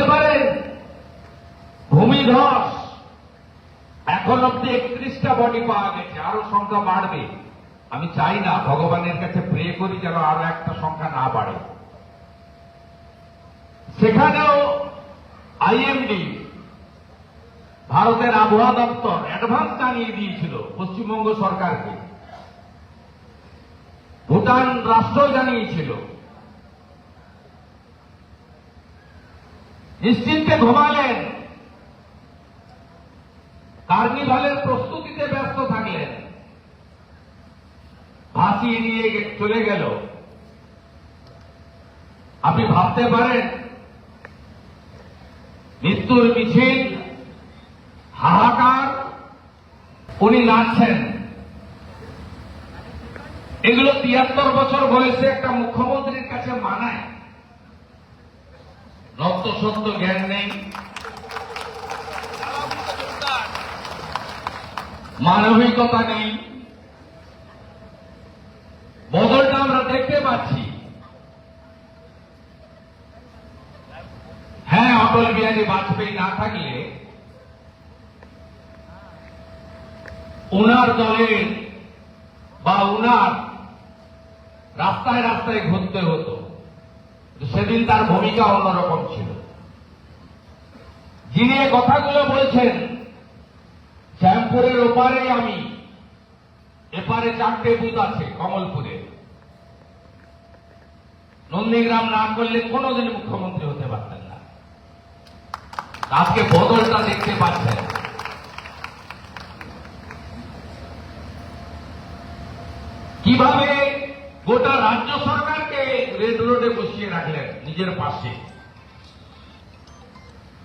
ভাবতে পারেন ভূমিধস। এখন অব্দি একত্রিশটা বডি পাওয়া গেছে, আরও সংখ্যা বাড়বে। আমি চাই না ভগবানের কাছে প্রে করি যেন আরও একটা সংখ্যা না বাড়ে। সেখানেও আইএমডি ভারতের আবহাওয়া দপ্তর অ্যাডভান্স জানিয়ে দিয়েছিল পশ্চিমবঙ্গ সরকারকে। ভুটান রাষ্ট্র জানিয়েছিল। নিশ্চিন্তে ঘুমালেন। কার্নিভালের প্রস্তুতিতে ব্যস্ত থাকলেন। ভাসিয়ে নিয়ে চলে গেল। আপনি ভাবতে পারেন, মৃত্যুর মিছিল, হাহাকার, উনি নাচছেন। এগুলো তিয়াত্তর বছর বয়সে একটা মুখ্যমন্ত্রীর রক্ত সত্য জ্ঞান নেই। মানবিকতা নেই। বদলটা আমরা দেখতে পাচ্ছি। হ্যাঁ অটল বিহারী বাজপেয়ী না থাকলে উনার দলের বা উনার রাস্তায় রাস্তায় ঘুরতে হতো। সেদিন তার ভূমিকা অন্যরকম ছিল। যিনি এ কথাগুলো বলছেন, শ্যামপুরের ওপারে আমি, এপারে চারটে বুথ আছে, কমলপুরে। নন্দীগ্রাম না করলে কোনোদিন মুখ্যমন্ত্রী হতে পারতেন না। আজকে বদলটা দেখতে পাচ্ছেন। কীভাবে গোটা রাজ্য সরকারকে রেড রোডে বসিয়ে রাখলেন নিজের পাশে।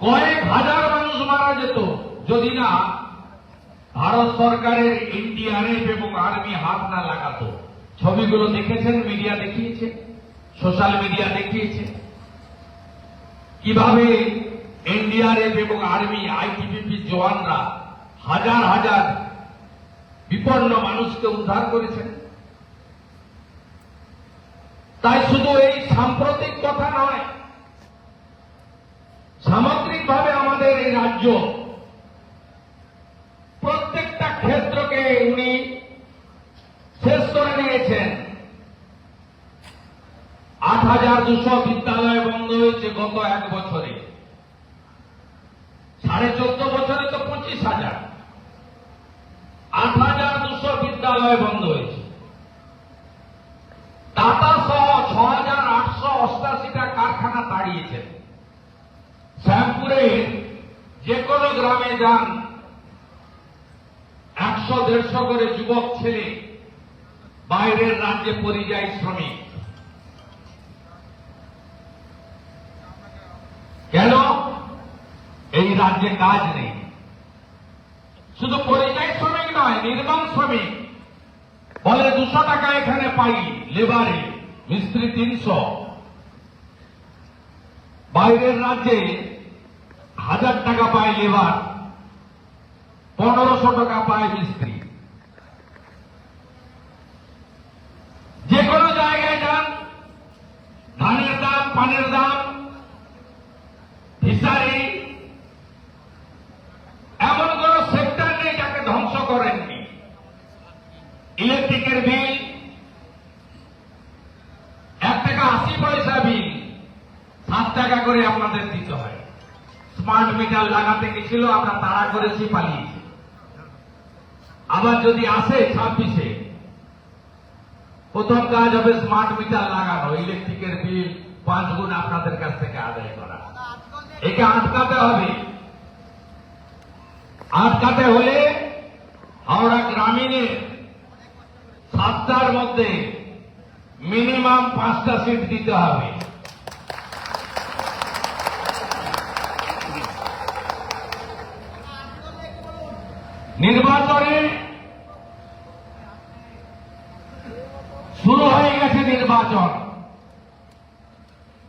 কয়েক হাজার মানুষ মারা যেত, যদি না ভারত সরকারের এনডিআরএফ এবং আর্মি হাত না লাগাতো। ছবিগুলো দেখেছেন, মিডিয়া দেখিয়েছে, সোশ্যাল মিডিয়া দেখিয়েছে। কীভাবে এনডিআরএফ এবং আর্মি আইটিবিপি জওয়ানরা হাজার হাজার বিপন্ন মানুষকে উদ্ধার করেছেন? তাই শুধু এই সাম্প্রতিক কথা নয়, সামগ্রিকভাবে আমাদের এই রাজ্য প্রত্যেকটা ক্ষেত্রকে উনি শেষ করে নিয়েছেন। আট হাজার দুশো বিদ্যালয় বন্ধ হয়েছে গত এক বছরে। সাড়ে চোদ্দ বছরে তো পঁচিশ হাজার। আট হাজার দুশো বিদ্যালয় বন্ধ হয়েছে। ছ আটশো অষ্টাশিটা কারখানা তাড়িয়েছেন শ্যামপুরে যে কোনো গ্রামে যান একশো, দেড়শো করে যুবক ছেলে, বাইরের রাজ্যে পরিযায়ী শ্রমিক। কেন? এই রাজ্যে কাজ নেই। শুধু পরিযায়ী শ্রমিক নয়, নির্মাণ শ্রমিক। বলে দুশো টাকা এখানে পাই লেবারে। মিস্ত্রি তিনশো। বাইরের রাজ্যে হাজার টাকা পায় লেবার, পনেরোশো টাকা পায় মিস্ত্রি। যে কোনো জায়গায় যান, ধানের দাম, পানের দাম ফিসারি এমন কোন সেক্টর নেই যাকে ধ্বংস করেননি ইলেকট্রিকের বিল এক টাকা আশি পয়সা বিল সাত টাকা করে আপনাদের দিতে হয় মিটার লাগাতে গেছিল আমরা তাড়া করেছি পালিয়েছি আবার যদি আসে ছাব্বিশে, প্রথম কাজ হবে স্মার্ট মিটার লাগানো ইলেকট্রিকের বিল পাঁচ গুণ আপনাদের কাছ থেকে আদায় করা। একে আটকাতে হবে। আটকাতে হলে হাওড়া গ্রামীণে সাতটার মধ্যে মিনিমাম পাঁচটা সিট দিতে হবে। নির্বাচনে শুরু হয়ে গেছে নির্বাচন।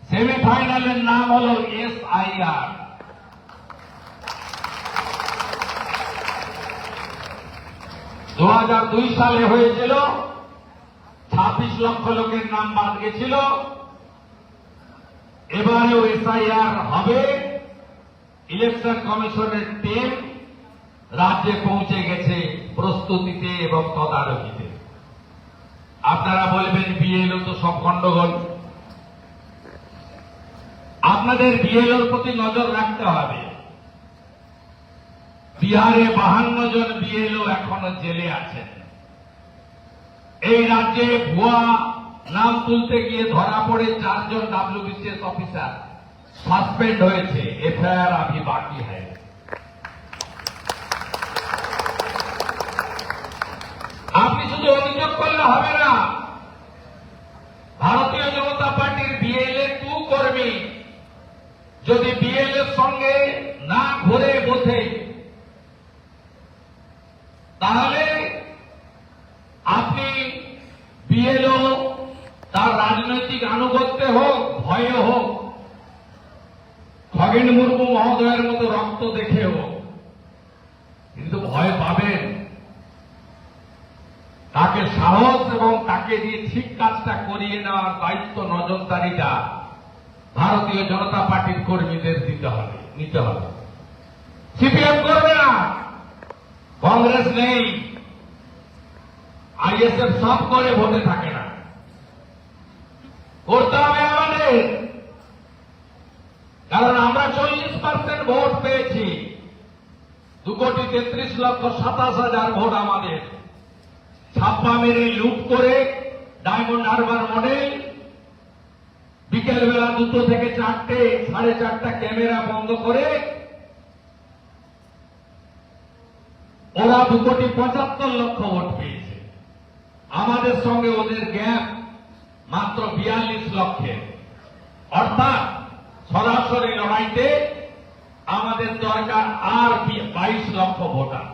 সেমিফাইনালের নাম হল এস আইআর দু হাজার দুই সালে হয়েছিল, ছাব্বিশ লক্ষ লোকের নাম বাদ গেছিল। এবারেও এসআইআর হবে। ইলেকশন কমিশনের টিম রাজ্যে পৌঁছে গেছে প্রস্তুতিতে এবং তদারকিতে। আপনারা বলবেন, বিএলও তো সব গন্ডগোল। আপনাদের বিএলওর প্রতি নজর রাখতে হবে। বিহারে বাহান্ন জন বিএলও এখনও জেলে আছেন। এই রাজ্যে ভুয়া নাম তুলতে গিয়ে ধরা পড়ে চারজন ডাব্লিউবিসিএস অফিসার সাসপেন্ড হয়েছে। এফআইআর আভি বাকি হ্যায় আপনি শুধু অভিযোগ করলে হবে না। ভারতীয় জনতা পার্টির বিএলএ টু কর্মী যদি বিএল এর সঙ্গে না ঘুরে বোঝে, তাহলে আপনি বিএলও তার রাজনৈতিক আনুগত্যে হোক, ভয়ে হোক, খগেন মুর্মু মহোদয়ের মতো রক্ত দেখে হোক, কিন্তু ভয় পাবেন। তাকে সাহস এবং তাকে দিয়ে ঠিক কাজটা করিয়ে নেওয়ার দায়িত্ব নজরদারিটা ভারতীয় জনতা পার্টির কর্মীদের দিতে হবে, নিতে হবে। সিপিএম করবে না, কংগ্রেস নেই, আইএসএফ সব করে ভোটে থাকে না। করতে হবে আমাদের, কারণ আমরা চল্লিশ পার্সেন্ট ভোট পেয়েছি। দু কোটি তেত্রিশ লক্ষ সাতাশ হাজার ভোট আমাদের। ছাপ্পা মেরে লুট করে ডায়মন্ড হারবার মডেল বিকেলবেলা দুটো থেকে চারটে, সাড়ে চারটা ক্যামেরা বন্ধ করে ওরা দু কোটি পঁচাত্তর লক্ষ ভোট পেয়েছে। আমাদের সঙ্গে ওদের গ্যাপ মাত্র বিয়াল্লিশ লক্ষের অর্থাৎ সরাসরি লড়াইতে আমাদের দরকার আর বাইশ লক্ষ ভোটার।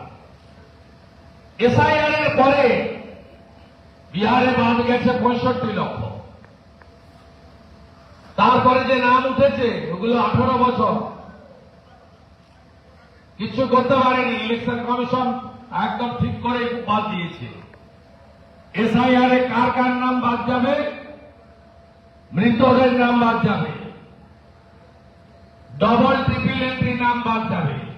এসআইআর এর পরে বিহারে বাদ গেছে পঁয়ষট্টি লক্ষ। তারপরে যে নাম উঠেছে, ওগুলো আঠারো বছর। কিছু করতে পারেনি, ইলেকশন কমিশন একদম ঠিক করে বাদ দিয়েছে। এসআইআর এ কার কার নাম বাদ যাবে? মৃতদের নাম বাদ যাবে। ডবল ট্রিপল এন্ট্রি নাম বাদ যাবে।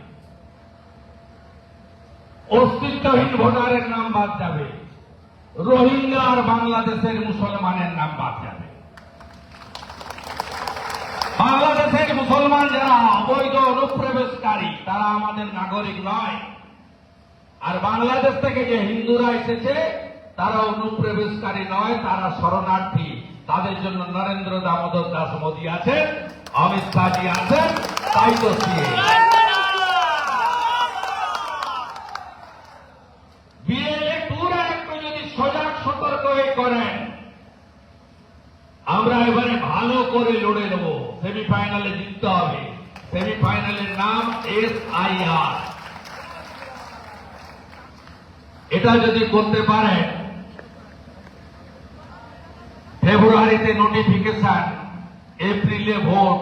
অস্তিত্বহীন ভোটারের নাম বাদ যাবে। রোহিঙ্গা আর বাংলাদেশের মুসলমানের নাম বাদ যাবে। বাংলাদেশের মুসলমান যারা অবৈধ অনুপ্রবেশকারী, তারা আমাদের নাগরিক নয়। আর বাংলাদেশ থেকে যে হিন্দুরা এসেছে, তারা অনুপ্রবেশকারী নয়, তারা শরণার্থী। তাদের জন্য নরেন্দ্র দামোদর দাস মোদী আছেন, অমিত শাহজি আছেন, তাই তো সিএ বিএলএ টুরা একটু যদি সজাগ সতর্ক হয়ে করেন আমরা এবারে ভালো করে লড়ে নেব। সেমিফাইনালে জিততে হবে। সেমিফাইনালের নাম এস আই আর এটা যদি করতে পারেন, ফেব্রুয়ারিতে নোটিফিকেশন এপ্রিলে ভোট,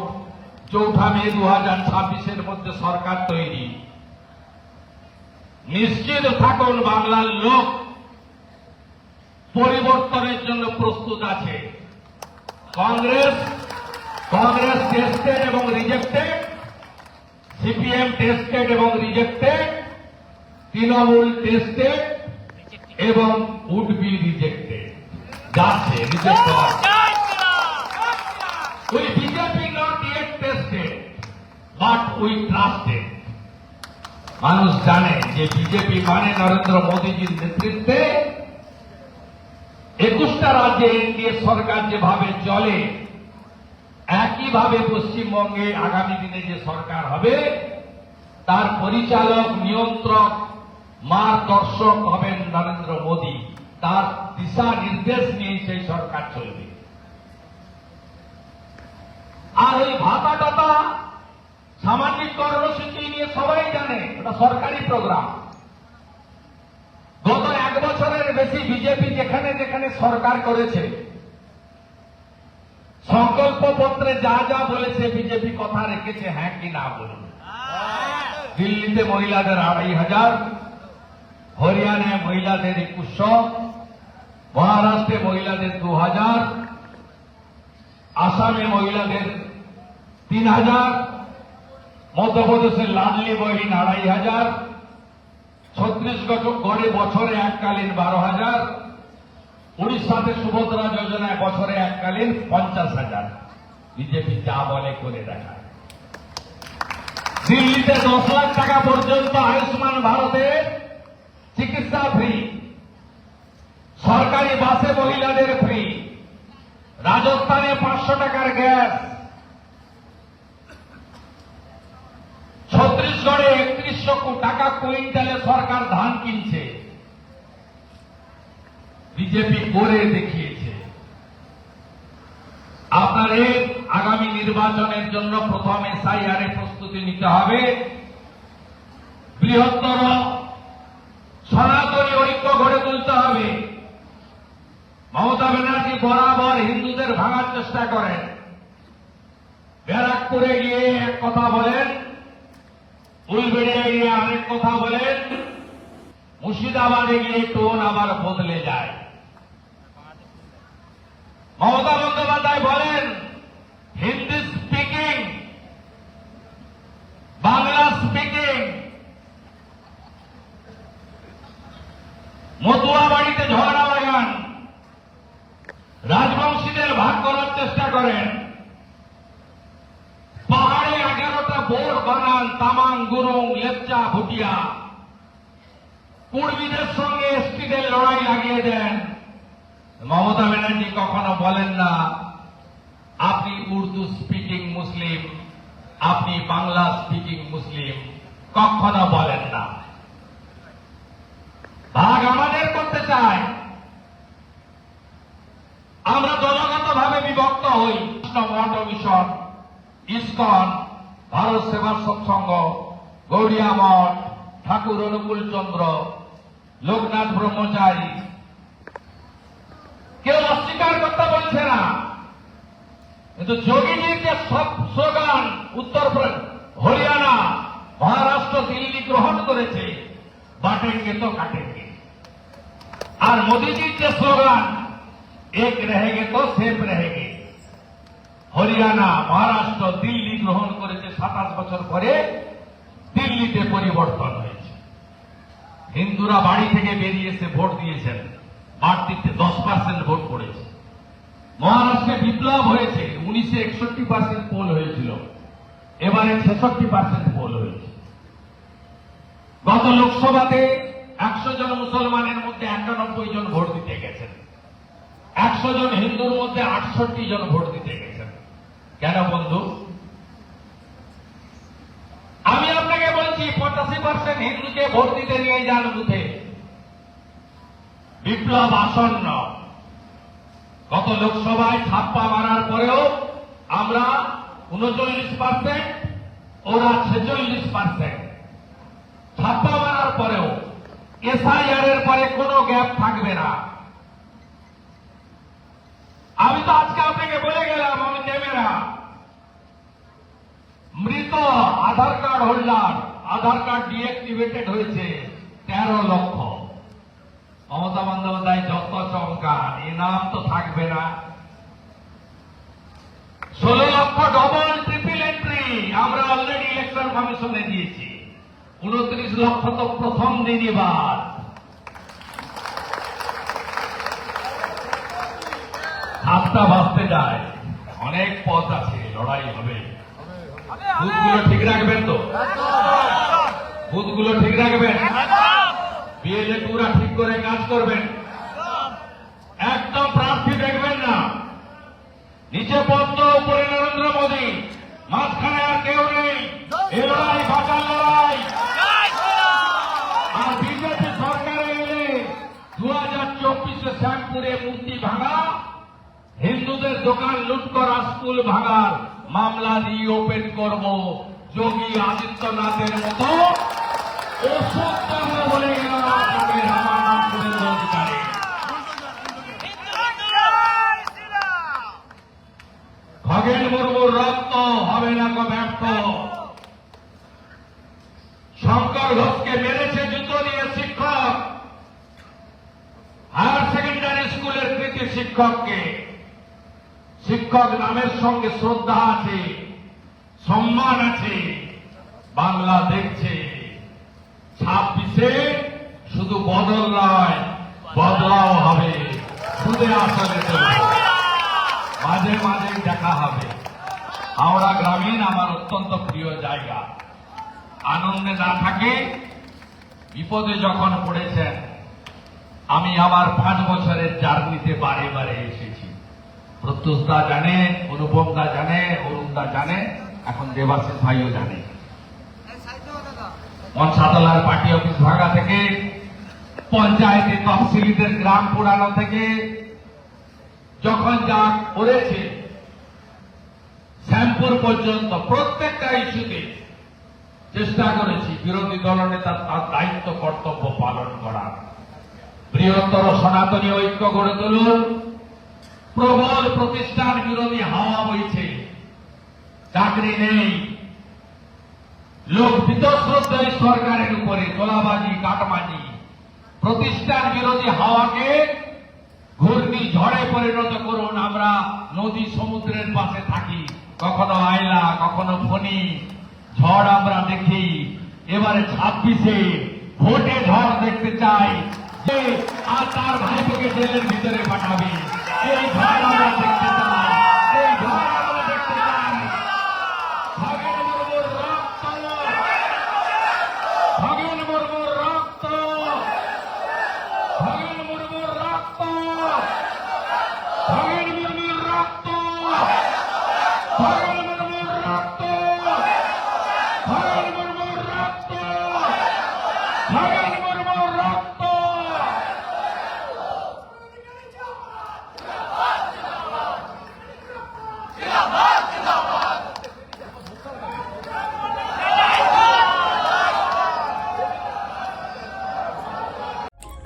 চৌঠা মে দু হাজার ছাব্বিশের মধ্যে সরকার তৈরি। নিশ্চিত থাকুন, বাংলার লোক পরিবর্তনের জন্য প্রস্তুত আছে। কংগ্রেস কংগ্রেস টেস্টেড এবং রিজেক্টেড সিপিএম টেস্টেড এবং রিজেক্টেড তৃণমূল টেস্টেড এবং উড বি রিজেক্টেড যাচ্ছে reject we BJP not yet tested but we trusted মানুষ জানে যে বিজেপি মানে নরেন্দ্র মোদীজির নেতৃত্বে একুশটা রাজ্যে এনডিএ সরকার যেভাবে চলে, একইভাবে পশ্চিমবঙ্গে আগামী দিনে যে সরকার হবে, তার পরিচালক, নিয়ন্ত্রক মার্গদর্শক হবেন নরেন্দ্র মোদী। তার দিশা নির্দেশ নিয়ে সেই সরকার চলবে। আর ওই ভাতা টাতা সামাজিক কর্মসূচি নিয়ে সবাই জানে এটা সরকারি প্রোগ্রাম। গত এক বছরের বেশি বিজেপি যেখানে যেখানে সরকার করেছে, সংকল্প পত্রে যা যা বলেছে, বিজেপি কথা রেখেছে হ্যাঁ কি না বলুন। দিল্লিতে মহিলাদের আড়াই হাজার, হরিয়ানায় মহিলাদের একুশশো, মহারাষ্ট্রে মহিলাদের দু হাজার, আসামে মহিলাদের তিন হাজার, মধ্যপ্রদেশের লাডলি বহিন আড়াই হাজার ছত্রিশগড় গড়ে বছরে এককালীন বারো হাজার উড়িষ্যাতে সুভদ্রা যোজনায় বছরে এককালীন পঞ্চাশ হাজার। বিজেপি যা বলে করে দেখায়। দিল্লিতে দশ লাখ টাকা পর্যন্ত আয়ুষ্মান ভারতে চিকিৎসা ফ্রি। সরকারি বাসে মহিলাদের ফ্রি। রাজস্থানে পাঁচশো টাকার গ্যাস। ছত্রিশগড়ে একত্রিশশো টাকা কুইন্টালে সরকার ধান কিনছে। বিজেপি করে দেখিয়েছে। আপনাদের আগামী নির্বাচনের জন্য প্রথম এসআইআর প্রস্তুতি নিতে হবে। বৃহত্তর সনাতনী ঐক্য গড়ে তুলতে হবে। মমতা ব্যানার্জি বরাবর হিন্দুদের ভাঙার চেষ্টা করেন। ব্যারাকপুরে গিয়ে এক কথা বলেন উলবেড়িয়া গিয়ে আরেক কথা বলেন মুর্শিদাবাদে গিয়ে টোন আবার বদলে যায়। মমতা বন্দ্যোপাধ্যায় বলেন, হিন্দি স্পিকিং বাংলা স্পিকিং মতুয়া বাড়িতে ঝগড়া লাগান রাজবংশীদের ভাগ করার চেষ্টা করেন। বোর্ড বানান তামাং গুরুং লেপচা ভুটিয়া। কুর্মীদের সঙ্গে এসটিদের লড়াই লাগিয়ে দেন। মমতা ব্যানার্জি কখনো বলেন না, আপনি উর্দু স্পিকিং মুসলিম, আপনি বাংলা স্পিকিং মুসলিম। কখনো বলেন না। ভাগ আমাদের করতে চায়। আমরা দলগতভাবে বিভক্ত হই। কৃষ্ণ মিশন ইস্কন ভারত সেবার সৎসঙ্গ, গৌরিয়া মঠ, ঠাকুর অনুকূল চন্দ্র, লোকনাথ ব্রহ্মচারী। কেউ অস্বীকার করতে বলছে না। কিন্তু যোগীজির যে সব স্লোগান, উত্তর হরিয়ানা, মহারাষ্ট্র, দিল্লি গ্রহণ করেছে বাটেঙ্গে তো কাটেঙ্গে আর মোদীজির যে স্লোগান, এক রেহেগে তো সেফ রেহেগে। হরিয়ানা, মহারাষ্ট্র, দিল্লি গ্রহণ করেছে সাতাশ বছর পরে, দিল্লিতে পরিবর্তন হয়েছে। হিন্দুরা বাড়ি থেকে বেরিয়ে এসে ভোট দিয়েছেন। বাড়তিতে দশ পার্সেন্ট ভোট পড়েছে। মহারাষ্ট্রে বিপ্লব হয়েছে, উনিশে একষট্টি পার্সেন্ট পোল হয়েছিল। এবারে ছেষট্টি পার্সেন্ট পোল হয়েছে। গত লোকসভাতে একশো জন মুসলমানের মধ্যে একানব্বই জন ভোট দিতে গেছেন। একশো জন হিন্দুর মধ্যে আটষট্টি জন ভোট দিতে গেছেন। কেন বন্ধু? আমি আপনাকে বলছি, পঁচাশি পার্সেন্ট হিন্দুকে ভোট দিতে নিয়ে যান বুথে। বিপ্লব আসন্ন। গত লোকসভায় ছাপ্পা মারার পরেও আমরা উনচল্লিশ পার্সেন্ট ওরা ছেচল্লিশ পার্সেন্ট ছাপ্পা মারার পরেও এসআইআর এর পরে কোনো গ্যাপ থাকবে না। আমি তো আজকে আপনাকে বলে গেলাম আমি নেবে না মৃত Aadhaar card holder, Aadhaar card deactivated হয়েছে তেরো লক্ষ। মমতা বন্দ্যোপাধ্যায় যত চমকান এ নাম তো থাকবে না। ষোলো লক্ষ ডবল ট্রিপল এন্ট্রি আমরা অলরেডি ইলেকশন কমিশনে দিয়েছি। উনত্রিশ লক্ষ তো প্রথম দিনই বাদ সাতটা বাঁচতে যায়। অনেক পথ আছে, লড়াই হবে। বুথগুলো ঠিক রাখবেন তো? বুথগুলো ঠিক রাখবেন? বিএলএ পুরা ঠিক করে কাজ করবেন। একদম প্রার্থী দেখবেন না। নিচে পদ্ম, উপরে নরেন্দ্র মোদী। মাঝখানে আর কেউ নেই। এ লড়াই লড়াই। আর বিজেপি সরকারে এলে দু হাজার চব্বিশে শ্যামপুরে মূর্তি ভাঙা হিন্দুদের দোকান লুট করা, স্কুল ভাঙার মামলা রিওপেন ওপেন করব। যোগী আদিত্যনাথের মতো। ওষুধ বলে গেল আপনাদের সঙ্গে শ্রদ্ধা আছে, সম্মান আছে, বাংলা দেখছে। ছাব্বিশে শুধু বদল নয়, বদলাও হবে। সুদে আসলে। মাঝে মাঝে দেখা হবে। হাওড়া গ্রামীণ আমার অত্যন্ত প্রিয় জায়গা। আনন্দে না থাকে, বিপদে যখন পড়েছেন, আমি আমার পাঁচ বছরের জার্নিতে বারে বারে এসেছি প্রত্যুষদা জানে, অনুপমদা জানে, অরুণদা জানে, এখন দেবাশিস ভাইও জানে। মনসাতলার পার্টি অফিস ভাঙা থেকে, পঞ্চায়েতে তহসিলিদের গ্রাম পোড়ানো থেকে, যখন যা করেছে, শ্যামপুর পর্যন্ত প্রত্যেকটা ইস্যুতে চেষ্টা করেছি বিরোধী দলনেতা তার দায়িত্ব, কর্তব্য পালন করার। বৃহত্তর সনাতনী ঐক্য গড়ে তুলুন। প্রবল প্রতিষ্ঠান বিরোধী হাওয়া বইছে। চাকরি নেই। লোক বিতশ্রদ্ধায় সরকারের উপরে তোলাবাজি, কাটবাজি। প্রতিষ্ঠান বিরোধী হাওয়াকে ঘূর্ণি ঝড়ে পরিণত করুন আমরা নদী সমুদ্রের পাশে থাকি। কখনো আয়লা, কখনো ফণি। ঝড় আমরা দেখি। এবারে ছাব্বিশে ভোটে ঝড় দেখতে চাই আর তার ভাইপোকে জেলের ভিতরে পাঠাবে। এই ঝড় আমরা দেখতে চাই এই ঝড় আমরা দেখতে চাই খগেন মুর্মুর রক্ত। খগেন মুর্মুর রক্ত। খগেন মুর্মুর রক্ত। খগেন মুর্মুর রক্ত। খগেন মুর্মুর রক্ত। খগেন মুর্মুর রক্ত। খগেন মুর্মুর রক্ত